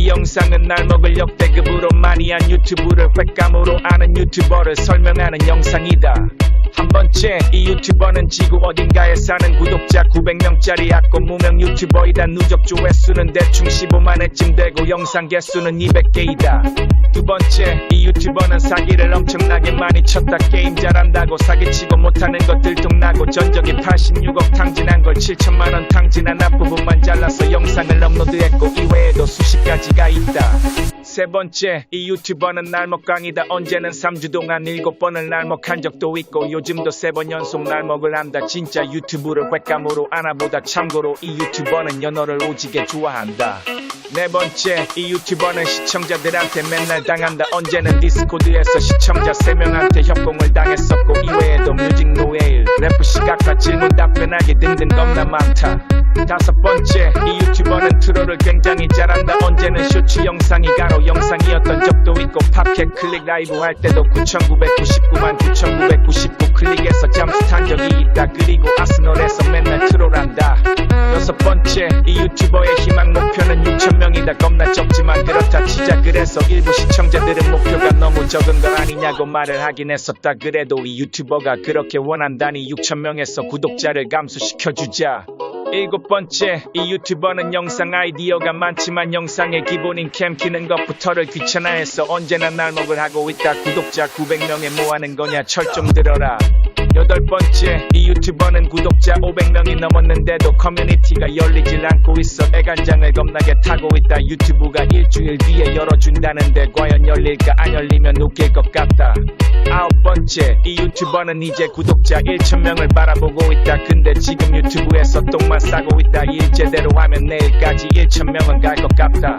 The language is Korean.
이 영상은 날 먹을 역대급으로 많이 한 유튜브를 횟감으로 아는 유튜버를 설명하는 영상이다. 한 번째, 이 유튜버는 지구 어딘가에 사는 구독자 900명짜리 악고 무명 유튜버이다. 누적 조회수는 대충 15만 회쯤 되고 영상 개수는 200개이다. 두 번째, 이 유튜버는 사기를 엄청나게 많이 쳤다. 게임 잘한다고 사기치고 못하는 것 들통나고 전적이 86억 탕진한 걸 7천만원 탕진한 앞부분만 잘라서 영상을 업로드했고 이외에도 수십 가지가 있다. 세 번째, 이 유튜버는 날먹광이다. 언제는 3주 동안 7번을 날먹한 적도 있고 요즘도 세 번 연속 날먹을 한다. 진짜 유튜브를 횟감으로 아나보다 참고로 이 유튜버는 연어를 오지게 좋아한다. 네 번째, 이 유튜버는 시청자들한테 맨날 당한다. 언제는 디스코드에서 시청자 3명한테 협공을 당했었고 시각화 질문 답변하기 등등 겁나 많다. 다섯 번째, 이 유튜버는 트롤을 굉장히 잘한다. 언제는 쇼츠 영상이 가로 영상이었던 적도 있고 팝캣 클릭 라이브 할 때도 9,999만 9,999 클릭 겁나 적지만 그렇다 치자. 그래서 일부 시청자들은 목표가 너무 적은 거 아니냐고 말을 하긴 했었다. 그래도 이 유튜버가 그렇게 원한다니 6,000명에서 구독자를 감소시켜주자. 일곱 번째, 이 유튜버는 영상 아이디어가 많지만 영상의 기본인 캠 키는 것부터를 귀찮아해서 언제나 날먹을 하고 있다. 구독자 900명에 뭐 하는 거냐 철 좀 들어라. 여덟 번째, 이 유튜버는 구독자 500명이 넘었는데도 커뮤니티가 열리질 않고 있어. 애간장을 겁나게 타고 있다. 유튜브가 일주일 뒤에 열어준다는데 과연 열릴까 안 열리면 웃길 것 같다. 아홉 번째, 이 유튜버는 이제 구독자 1,000명을 바라보고 있다. 근데 지금 유튜브에서 똥만 싸고 있다. 일 제대로 하면 내일까지 1,000명은 갈 것 같다.